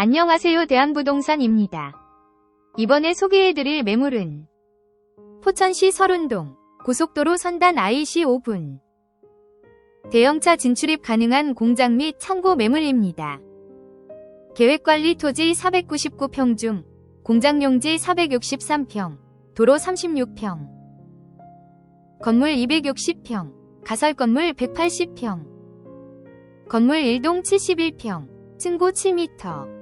안녕하세요 대한부동산입니다. 이번에 소개해드릴 매물은 포천시 설운동 고속도로 선단 IC 5분 대형차 진출입 가능한 공장 및 창고 매물입니다. 계획관리 토지 499평 중 공장 용지 463평, 도로 36평, 건물 260평, 가설 건물 180평, 건물 1동 71평, 층고 7m,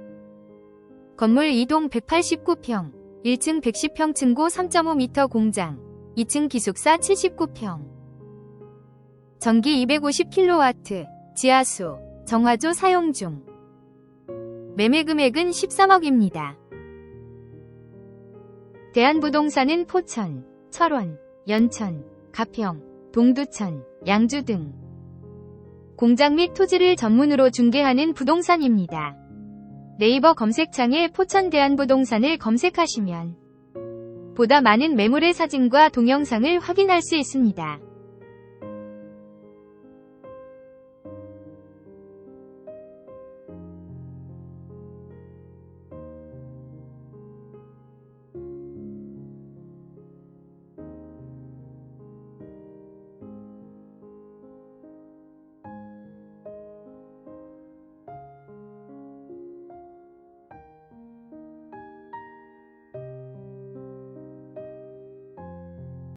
건물 2동 189평, 1층 110평 층고 3.5m 공장, 2층 기숙사 79평, 전기 250kW, 지하수, 정화조 사용 중. 매매 금액은 13억입니다. 대한부동산은 포천, 철원, 연천, 가평, 동두천, 양주 등 공장 및 토지를 전문으로 중개하는 부동산입니다. 네이버 검색창에 포천 대한부동산을 검색하시면 보다 많은 매물의 사진과 동영상을 확인할 수 있습니다.